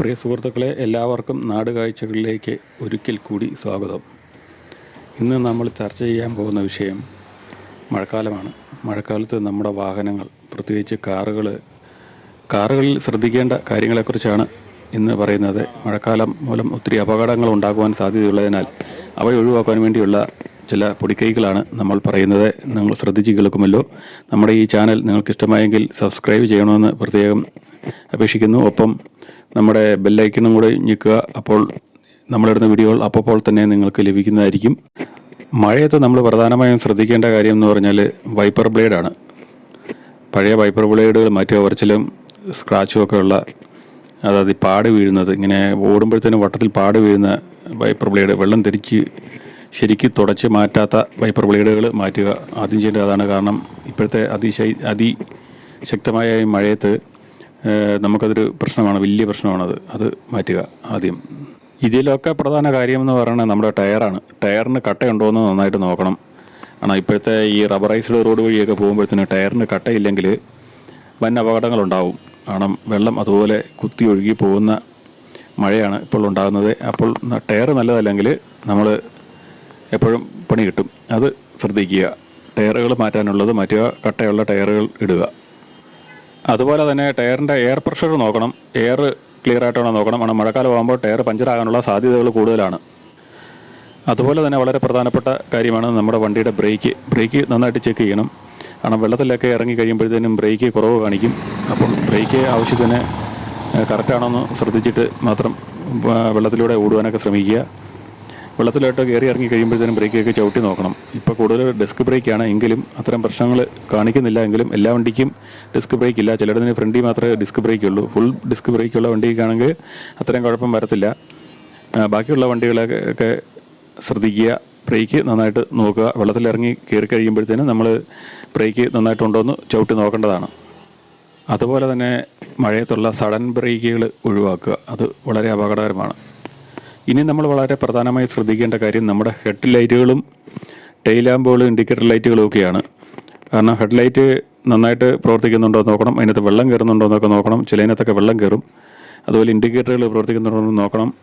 പ്രിയ സുഹൃത്തുക്കളെ എല്ലാവർക്കും നാട് കാഴ്ചകളിലേക്ക് ഒരിക്കൽ കൂടി സ്വാഗതം. ഇന്ന് നമ്മൾ ചർച്ച ചെയ്യാൻ പോകുന്ന വിഷയം മഴക്കാലമാണ്. മഴക്കാലത്ത് നമ്മുടെ വാഹനങ്ങൾ പ്രത്യേകിച്ച് കാറുകൾ കാറുകളിൽ ശ്രദ്ധിക്കേണ്ട കാര്യങ്ങളെക്കുറിച്ചാണ് ഇന്ന് പറയുന്നത്. മഴക്കാലം മൂലം ഒത്തിരി അപകടങ്ങൾ ഉണ്ടാകുവാൻ സാധ്യതയുള്ളതിനാൽ അവ ഒഴിവാക്കാൻ വേണ്ടിയുള്ള ചില പൊടിക്കൈകളാണ് നമ്മൾ പറയുന്നത്. നിങ്ങൾ ശ്രദ്ധിച്ച് കേൾക്കുമല്ലോ. നമ്മുടെ ഈ ചാനൽ നിങ്ങൾക്ക് ഇഷ്ടമായെങ്കിൽ സബ്സ്ക്രൈബ് ചെയ്യണമെന്ന് പ്രത്യേകം അപേക്ഷിക്കുന്നു. ഒപ്പം നമ്മുടെ ബെല്ലൈക്കണും കൂടെ ഞെക്കുക. അപ്പോൾ നമ്മളിടുന്ന വീഡിയോകൾ അപ്പോൾ തന്നെ നിങ്ങൾക്ക് ലഭിക്കുന്നതായിരിക്കും. മഴയത്ത് നമ്മൾ പ്രധാനമായും ശ്രദ്ധിക്കേണ്ട കാര്യം എന്ന് പറഞ്ഞാൽ വൈപ്പർ ബ്ലേഡാണ് പഴയ വൈപ്പർ ബ്ലേഡുകൾ മാറ്റി ഉറച്ചിലും സ്ക്രാച്ചും ഒക്കെ ഉള്ള അതായത് പാട് വീഴുന്നത് ഇങ്ങനെ ഓടുമ്പോഴത്തേനും വട്ടത്തിൽ പാട് വീഴുന്ന വൈപ്പർ ബ്ലേഡ് വെള്ളം തിരിച്ച് ശരിക്ക് തുടച്ച് മാറ്റാത്ത വൈപ്പർ ബ്ലേഡുകൾ മാറ്റുക. ആദ്യം ചെയ്യേണ്ടത് അതാണ്. കാരണം ഇപ്പോഴത്തെ അതിശൈ അതിശക്തമായ മഴയത്ത് നമുക്കതൊരു പ്രശ്നമാണ് വലിയ പ്രശ്നമാണത് അത്. മാറ്റുക ആദ്യം. ഇതിലൊക്കെ പ്രധാന കാര്യമെന്ന് പറയുന്നത് നമ്മുടെ ടയറാണ്. ടയറിന് കട്ടയുണ്ടോ എന്ന് നന്നായിട്ട് നോക്കണം. കാരണം ഇപ്പോഴത്തെ ഈ റബ്ബറൈസ്ഡ് റോഡ് വഴിയൊക്കെ പോകുമ്പോഴത്തേന് ടയറിന് കട്ടയില്ലെങ്കിൽ വൻ അപകടങ്ങളുണ്ടാവും. കാരണം വെള്ളം അതുപോലെ കുത്തി ഒഴുകി പോകുന്ന മഴയാണ് ഇപ്പോൾ ഉണ്ടാകുന്നത്. അപ്പോൾ ടയർ നല്ലതല്ലെങ്കിൽ നമ്മൾ എപ്പോഴും പണി കിട്ടും. അത് ശ്രദ്ധിക്കുക. ടയറുകൾ മാറ്റാനുള്ളത് മാറ്റുക. കട്ടയുള്ള ടയറുകൾ ഇടുക. അതുപോലെ തന്നെ ടയറിന്റെ എയർ പ്രഷർ നോക്കണം. എയർ ക്ലിയർ ആയിട്ടാണോ നോക്കണം. കാരണം മഴക്കാലം ആകുമ്പോൾ ടയർ പഞ്ചറാകാനുള്ള സാധ്യതകൾ കൂടുതലാണ്. അതുപോലെ തന്നെ വളരെ പ്രധാനപ്പെട്ട കാര്യമാണ് നമ്മുടെ വണ്ടിയുടെ ബ്രേക്ക് ബ്രേക്ക് നന്നായിട്ട് ചെക്ക് ചെയ്യണം. കാരണം വെള്ളത്തിലൊക്കെ ഇറങ്ങി കഴിയുമ്പോഴത്തേനും ബ്രേക്ക് കുറവ് കാണിക്കും. അപ്പം ബ്രേക്ക് ആവശ്യത്തിന് കറക്റ്റാണോ എന്ന് ശ്രദ്ധിച്ചിട്ട് മാത്രം വെള്ളത്തിലൂടെ ഓടുവാനൊക്കെ ശ്രമിക്കുക. വെള്ളത്തിലോട്ട് കയറി ഇറങ്ങി കഴിയുമ്പോഴത്തേനും ബ്രേക്കൊക്കെ ചവിട്ടി നോക്കണം. ഇപ്പോൾ കൂടുതൽ ഡെസ്ക് ബ്രേക്കാണ് എങ്കിലും അത്തരം പ്രശ്നങ്ങൾ കാണിക്കുന്നില്ല എങ്കിലും എല്ലാ വണ്ടിക്കും ഡിസ്ക് ബ്രേക്ക് ഇല്ല. ചിലടത്തിന് ഫ്രണ്ടിൽ മാത്രമേ ഡിസ്ക് ബ്രേക്ക് ഉള്ളൂ. ഫുൾ ഡിസ്ക് ബ്രേക്കുള്ള വണ്ടിക്കാണെങ്കിൽ അത്രയും കുഴപ്പം വരത്തില്ല. ബാക്കിയുള്ള വണ്ടികളൊക്കെ ശ്രദ്ധിക്കുക. ബ്രേക്ക് നന്നായിട്ട് നോക്കുക. വെള്ളത്തിലിറങ്ങി കയറി കഴിയുമ്പോഴത്തേനും നമ്മൾ ബ്രേക്ക് നന്നായിട്ടുണ്ടോ എന്ന് ചവിട്ടി നോക്കേണ്ടതാണ്. അതുപോലെ തന്നെ മഴയത്തുള്ള സഡൻ ബ്രേക്കുകൾ ഒഴിവാക്കുക. അത് വളരെ അപകടകരമാണ്. ഇനി നമ്മൾ വളരെ പ്രധാനമായി ശ്രദ്ധിക്കേണ്ട കാര്യം നമ്മുടെ ഹെഡ് ലൈറ്റുകളും ടെയിൽ ലാമ്പുകളും ഇൻഡിക്കേറ്റർ ലൈറ്റുകളും ഒക്കെയാണ്. കാരണം ഹെഡ് ലൈറ്റ് നന്നായിട്ട് പ്രവർത്തിക്കുന്നുണ്ടോ എന്ന് നോക്കണം അതിനകത്ത് വെള്ളം കയറുന്നുണ്ടോ എന്നൊക്കെ നോക്കണം ചിലതിനകത്തൊക്കെ വെള്ളം കയറും. അതുപോലെ ഇൻഡിക്കേറ്ററുകൾ പ്രവർത്തിക്കുന്നുണ്ടോ എന്ന് നോക്കണം.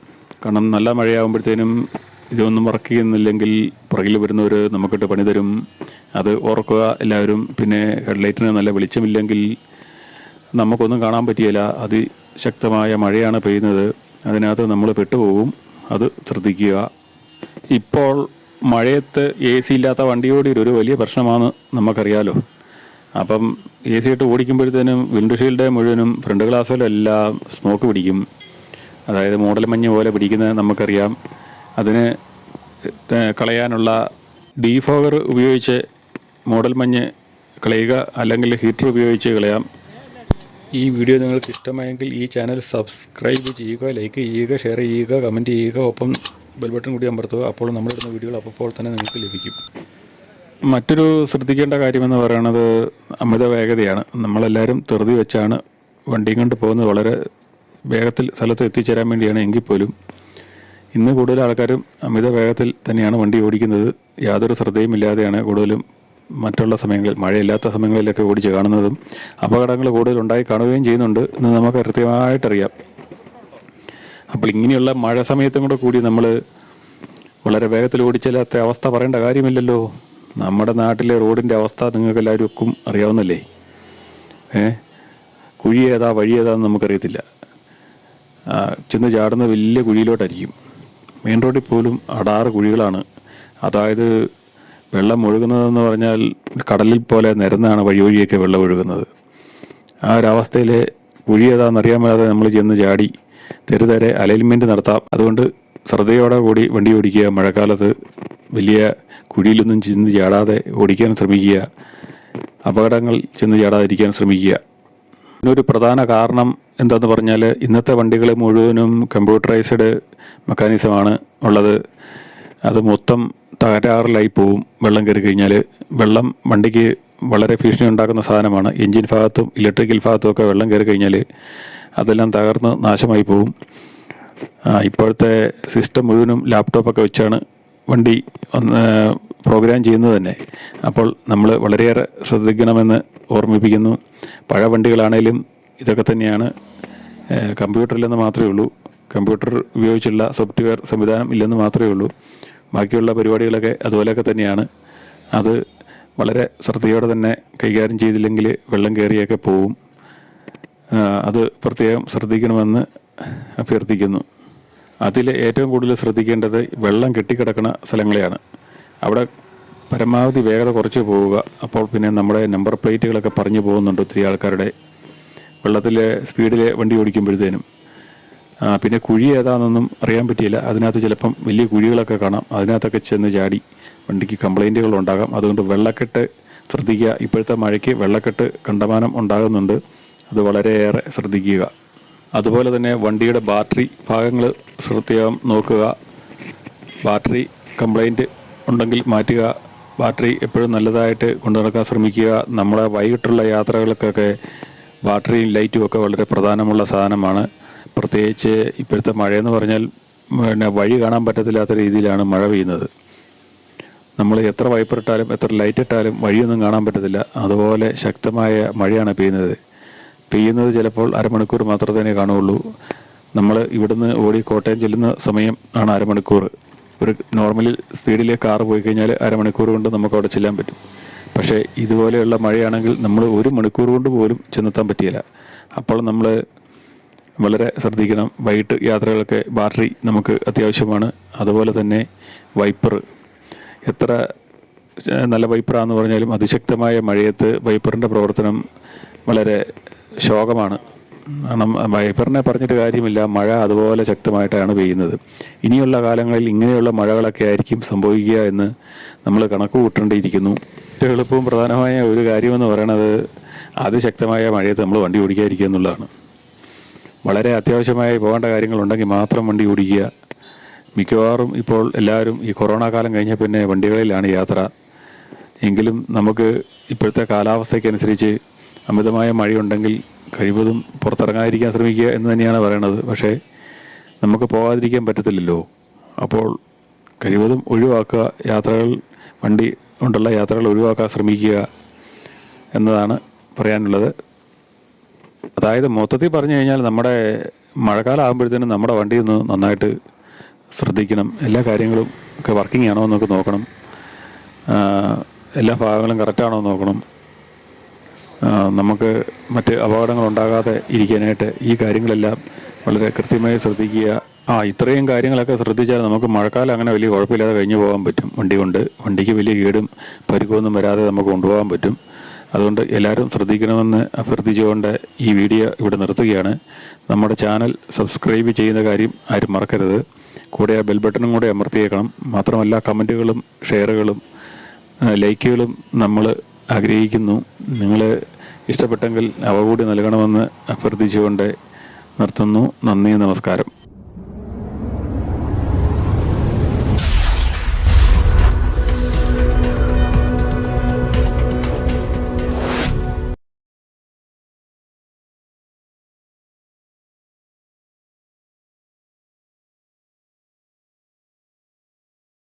കാരണം നല്ല മഴയാകുമ്പോഴത്തേനും ഇതൊന്നും വർക്ക് ചെയ്യുന്നില്ലെങ്കിൽ പുറകിൽ വരുന്നവർ നമുക്കിട്ട് പണി തരും. അത് ഓർക്കുക എല്ലാവരും. പിന്നെ ഹെഡ് ഹെഡ്ലൈറ്റിന് നല്ല വെളിച്ചമില്ലെങ്കിൽ നമുക്കൊന്നും കാണാൻ പറ്റിയില്ല. അതിശക്തമായ മഴയാണ് പെയ്യുന്നത്. അതിനകത്ത് നമ്മൾ പെട്ടുപോകും. അത് ശ്രദ്ധിക്കുക. ഇപ്പോൾ മഴയത്ത് എ സി ഇല്ലാത്ത വണ്ടിയോട് ഒരു വലിയ പ്രശ്നമാണ് നമുക്കറിയാലോ. അപ്പം എ സി ഇട്ട് ഓടിക്കുമ്പോഴത്തേനും വിൻഡോഷീൽഡ് മുഴുവനും ഫ്രണ്ട് ഗ്ലാസ്സിലെല്ലാം സ്മോക്ക് പിടിക്കും. അതായത് മോഡൽ മഞ്ഞ് പോലെ പിടിക്കുന്നത് നമുക്കറിയാം. അതിന് കളയാനുള്ള ഡീഫോഗർ ഉപയോഗിച്ച് മോഡൽ മഞ്ഞ് കളയുക അല്ലെങ്കിൽ ഹീറ്റർ ഉപയോഗിച്ച് കളയാം. ഈ വീഡിയോ നിങ്ങൾക്ക് ഇഷ്ടമായെങ്കിൽ ഈ ചാനൽ സബ്സ്ക്രൈബ് ചെയ്യുക ലൈക്ക് ചെയ്യുക ഷെയർ ചെയ്യുക കമന്റ് ചെയ്യുക ഒപ്പം ബെൽ ബട്ടൺ കൂടി അമർത്തുക. അപ്പോൾ നമ്മളിടുന്ന വീഡിയോകൾ അപ്പോൾ തന്നെ നിങ്ങൾക്ക് ലഭിക്കും. മറ്റൊരു ശ്രദ്ധിക്കേണ്ട കാര്യമെന്ന് പറയുന്നത് അമിത വേഗതയാണ്. നമ്മളെല്ലാവരും തെറുതി വെച്ചാണ് വണ്ടിയും കൊണ്ട് പോകുന്നത്. വളരെ വേഗത്തിൽ സ്ഥലത്ത് എത്തിച്ചേരാൻ വേണ്ടിയാണ് എങ്കിൽ പോലും. ഇന്ന് കൂടുതൽ ആൾക്കാരും അമിത വേഗത്തിൽ തന്നെയാണ് വണ്ടി ഓടിക്കുന്നത്. യാതൊരു ശ്രദ്ധയും ഇല്ലാതെയാണ് കൂടുതലും മറ്റുള്ള സമയങ്ങളിൽ മഴയില്ലാത്ത സമയങ്ങളിലൊക്കെ ഓടിച്ച് കാണുന്നതും അപകടങ്ങൾ കൂടുതൽ ഉണ്ടായി കാണുകയും ചെയ്യുന്നുണ്ട് എന്ന് നമുക്ക് കൃത്യമായിട്ടറിയാം. അപ്പോൾ ഇങ്ങനെയുള്ള മഴ സമയത്തും കൂടെ കൂടി നമ്മൾ വളരെ വേഗത്തിൽ ഓടിച്ചില്ലാത്ത അവസ്ഥ പറയേണ്ട കാര്യമില്ലല്ലോ. നമ്മുടെ നാട്ടിലെ റോഡിന്റെ അവസ്ഥ നിങ്ങൾക്ക് എല്ലാവർക്കും അറിയാവുന്നല്ലേ? ഏ? കുഴി ഏതാ വഴി ഏതാന്ന് നമുക്കറിയത്തില്ല. ചെന്ന് ചാടുന്ന വലിയ കുഴിയിലോട്ടായിരിക്കും. മെയിൻ റോഡിൽ പോലും അടാറ് കുഴികളാണ്. അതായത് വെള്ളം ഒഴുകുന്നതെന്ന് പറഞ്ഞാൽ കടലിൽ പോലെ നിരന്നാണ് വഴി വഴിയൊക്കെ വെള്ളം ഒഴുകുന്നത്. ആ ഒരവസ്ഥയിൽ കുഴി ഏതാണെന്നറിയാൻ മേലാതെ നമ്മൾ ചെന്ന് ചാടി തെരുതരെ അലൈൻമെന്റ് നടത്താം. അതുകൊണ്ട് ശ്രദ്ധയോടെ കൂടി വണ്ടി ഓടിക്കുക മഴക്കാലത്ത് വലിയ കുഴിയിലൊന്നും ചെന്ന് ചാടാതെ ഓടിക്കാൻ ശ്രമിക്കുക അപകടങ്ങൾ ചെന്ന് ചാടാതിരിക്കാൻ ശ്രമിക്കുക. ഇതിനൊരു പ്രധാന കാരണം എന്താന്ന് പറഞ്ഞാൽ ഇന്നത്തെ വണ്ടികൾ മുഴുവനും കമ്പ്യൂട്ടറൈസ്ഡ് മെക്കാനിസമാണ് ഉള്ളത്. അത് മൊത്തം തകരാറിലായി പോവും. വെള്ളം കയറി കഴിഞ്ഞാൽ വെള്ളം വണ്ടിക്ക് വളരെ ഭീഷണി ഉണ്ടാക്കുന്ന സാധനമാണ്. എൻജിൻ ഭാഗത്തും ഇലക്ട്രിക്കൽ ഭാഗത്തും ഒക്കെ വെള്ളം കയറി കഴിഞ്ഞാൽ അതെല്ലാം തകർന്ന് നാശമായി പോവും. ഇപ്പോഴത്തെ സിസ്റ്റം മുഴുവനും ലാപ്ടോപ്പൊക്കെ വെച്ചാണ് വണ്ടി ഒന്ന് പ്രോഗ്രാം ചെയ്യുന്നത് തന്നെ. അപ്പോൾ നമ്മൾ വളരെയേറെ ശ്രദ്ധിക്കണമെന്ന് ഓർമ്മിപ്പിക്കുന്നു. പഴയ വണ്ടികളാണേലും ഇതൊക്കെ തന്നെയാണ് കമ്പ്യൂട്ടറിലെന്ന് മാത്രമേ ഉള്ളൂ. കമ്പ്യൂട്ടർ ഉപയോഗിച്ചുള്ള സോഫ്റ്റ്വെയർ സംവിധാനം ഇല്ലെന്ന് മാത്രമേ ഉള്ളൂ. ബാക്കിയുള്ള പരിപാടികളൊക്കെ അതുപോലെയൊക്കെ തന്നെയാണ്. അത് വളരെ ശ്രദ്ധയോടെ തന്നെ കൈകാര്യം ചെയ്തില്ലെങ്കിൽ വെള്ളം കയറിയൊക്കെ പോവും. അത് പ്രത്യേകം ശ്രദ്ധിക്കണമെന്ന് അഭ്യർത്ഥിക്കുന്നു. അതിൽ ഏറ്റവും കൂടുതൽ ശ്രദ്ധിക്കേണ്ടത് വെള്ളം കെട്ടിക്കിടക്കുന്ന സ്ഥലങ്ങളെയാണ്. അവിടെ പരമാവധി വേഗത കുറച്ച് പോവുക. അപ്പോൾ പിന്നെ നമ്മുടെ നമ്പർ പ്ലേറ്റുകളൊക്കെ പറഞ്ഞു പോകുന്നുണ്ട് ഒത്തിരി ആൾക്കാരുടെ. വെള്ളത്തിൽ സ്പീഡിൽ വണ്ടി ഓടിക്കുമ്പോഴത്തേനും. പിന്നെ കുഴി ഏതാണെന്നൊന്നും അറിയാൻ പറ്റിയില്ല. അതിനകത്ത് ചിലപ്പം വലിയ കുഴികളൊക്കെ കാണാം. അതിനകത്തൊക്കെ ചെന്ന് ചാടി വണ്ടിക്ക് കംപ്ലൈന്റുകൾ ഉണ്ടാകാം. അതുകൊണ്ട് വെള്ളക്കെട്ട് ശ്രദ്ധിക്കുക. ഇപ്പോഴത്തെ മഴയ്ക്ക് വെള്ളക്കെട്ട് കണ്ടമാനം ഉണ്ടാകുന്നുണ്ട്. അത് വളരെയേറെ ശ്രദ്ധിക്കുക. അതുപോലെ തന്നെ വണ്ടിയുടെ ബാറ്ററി ഭാഗങ്ങൾ ശ്രദ്ധിയാം നോക്കുക. ബാറ്ററി കംപ്ലൈന്റ് ഉണ്ടെങ്കിൽ മാറ്റുക. ബാറ്ററി എപ്പോഴും നല്ലതായിട്ട് കൊണ്ടു നടക്കാൻ ശ്രമിക്കുക. നമ്മളെ വൈകിട്ടുള്ള യാത്രകൾക്കൊക്കെ ബാറ്ററിയും ലൈറ്റും ഒക്കെ വളരെ പ്രധാനമുള്ള സാധനമാണ്. പ്രത്യേകിച്ച് ഇപ്പോഴത്തെ മഴയെന്ന് പറഞ്ഞാൽ പിന്നെ വഴി കാണാൻ പറ്റത്തില്ലാത്ത രീതിയിലാണ് മഴ പെയ്യുന്നത്. നമ്മൾ എത്ര വൈപ്പർ ഇട്ടാലും എത്ര ലൈറ്റ് ഇട്ടാലും വഴിയൊന്നും കാണാൻ പറ്റത്തില്ല. അതുപോലെ ശക്തമായ മഴയാണ് പെയ്യുന്നത്. പെയ്യുന്നത് ചിലപ്പോൾ അരമണിക്കൂർ മാത്രമേ കാണുകയുള്ളൂ. നമ്മൾ ഇവിടുന്ന് ഓടി കോട്ടയം ചെല്ലുന്ന സമയം ആണ് അരമണിക്കൂർ. ഒരു നോർമലി സ്പീഡിൽ കാർ പോയി കഴിഞ്ഞാൽ അരമണിക്കൂർ കൊണ്ട് നമുക്ക് അവിടെ ചെല്ലാൻ പറ്റും. പക്ഷേ ഇതുപോലെയുള്ള മഴയാണെങ്കിൽ നമ്മൾ ഒരു മണിക്കൂർ കൊണ്ട് പോലും ചെന്നെത്താൻ പറ്റിയില്ല. അപ്പോൾ നമ്മൾ വളരെ ശ്രദ്ധിക്കണം. വൈകിട്ട് യാത്രകളൊക്കെ ബാറ്ററി നമുക്ക് അത്യാവശ്യമാണ്. അതുപോലെ തന്നെ വൈപ്പർ. എത്ര നല്ല വൈപ്പറാന്ന് പറഞ്ഞാലും അതിശക്തമായ മഴയത്ത് വൈപ്പറിന്റെ പ്രവർത്തനം വളരെ ശോകമാണ്. കാരണം വൈപ്പറിനെ പറഞ്ഞിട്ട് കാര്യമില്ല. മഴ അതുപോലെ ശക്തമായിട്ടാണ് പെയ്യുന്നത്. ഇനിയുള്ള കാലങ്ങളിൽ ഇങ്ങനെയുള്ള മഴകളൊക്കെ ആയിരിക്കും സംഭവിക്കുക എന്ന് നമ്മൾ കണക്ക് കൂട്ടേണ്ടിയിരിക്കുന്നു. ഏറ്റവും എളുപ്പവും പ്രധാനമായ ഒരു കാര്യമെന്ന് പറയുന്നത് അതിശക്തമായ മഴയത്ത് നമ്മൾ വണ്ടി ഓടിക്കാതിരിക്കുക എന്നുള്ളതാണ്. വളരെ അത്യാവശ്യമായി പോകേണ്ട കാര്യങ്ങളുണ്ടെങ്കിൽ മാത്രം വണ്ടി ഓടിക്കുക. മിക്കവാറും ഇപ്പോൾ എല്ലാവരും ഈ കൊറോണ കാലം കഴിഞ്ഞ പിന്നെ വണ്ടികളിലാണ് യാത്ര. എങ്കിലും നമുക്ക് ഇപ്പോഴത്തെ കാലാവസ്ഥയ്ക്കനുസരിച്ച് അമിതമായ മഴയുണ്ടെങ്കിൽ കഴിവതും പുറത്തിറങ്ങാതിരിക്കാൻ ശ്രമിക്കുക എന്ന് തന്നെയാണ് പറയണത്. പക്ഷേ നമുക്ക് പോകാതിരിക്കാൻ പറ്റത്തില്ലല്ലോ. അപ്പോൾ കഴിവതും ഒഴിവാക്കുക യാത്രകൾ വണ്ടി കൊണ്ടുള്ള യാത്രകൾ ഒഴിവാക്കാൻ ശ്രമിക്കുക എന്നതാണ് പറയാനുള്ളത്. അതായത് മൊത്തത്തിൽ പറഞ്ഞു കഴിഞ്ഞാൽ നമ്മുടെ മഴക്കാലം ആകുമ്പോഴത്തേനും നമ്മുടെ വണ്ടി ഒന്ന് നന്നായിട്ട് ശ്രദ്ധിക്കണം. എല്ലാ കാര്യങ്ങളും ഒക്കെ വർക്കിംഗ് ആണോ എന്നൊക്കെ നോക്കണം. എല്ലാ ഭാഗങ്ങളും കറക്റ്റാണോ നോക്കണം. നമുക്ക് മറ്റ് അപകടങ്ങൾ ഉണ്ടാകാതെ ഇരിക്കാനായിട്ട് ഈ കാര്യങ്ങളെല്ലാം വളരെ കൃത്യമായി ശ്രദ്ധിക്കുക. ആ ഇത്രയും കാര്യങ്ങളൊക്കെ ശ്രദ്ധിച്ചാൽ നമുക്ക് മഴക്കാലം അങ്ങനെ വലിയ കുഴപ്പമില്ലാതെ കഴിഞ്ഞു പോകാൻ പറ്റും. വണ്ടി കൊണ്ട് വണ്ടിക്ക് വലിയ കേടും പരിക്കൊന്നും വരാതെ നമുക്ക് കൊണ്ടുപോകാൻ പറ്റും. അതുകൊണ്ട് എല്ലാവരും ശ്രദ്ധിക്കണമെന്ന് അഭ്യർത്ഥിച്ചുകൊണ്ട് ഈ വീഡിയോ ഇവിടെ നിർത്തുകയാണ്. നമ്മുടെ ചാനൽ സബ്സ്ക്രൈബ് ചെയ്യുന്ന കാര്യം ആരും മറക്കരുത്. കൂടെ ആ ബെൽ ബട്ടണും കൂടെ അമർത്തിയേക്കണം. മാത്രമല്ല കമന്റുകളും ഷെയറുകളും ലൈക്കുകളും നമ്മൾ ആഗ്രഹിക്കുന്നു. നിങ്ങൾ ഇഷ്ടപ്പെട്ടെങ്കിൽ അവ കൂടി നൽകണമെന്ന് അഭ്യർത്ഥിച്ചുകൊണ്ട് നിർത്തുന്നു. നന്ദി നമസ്കാരം.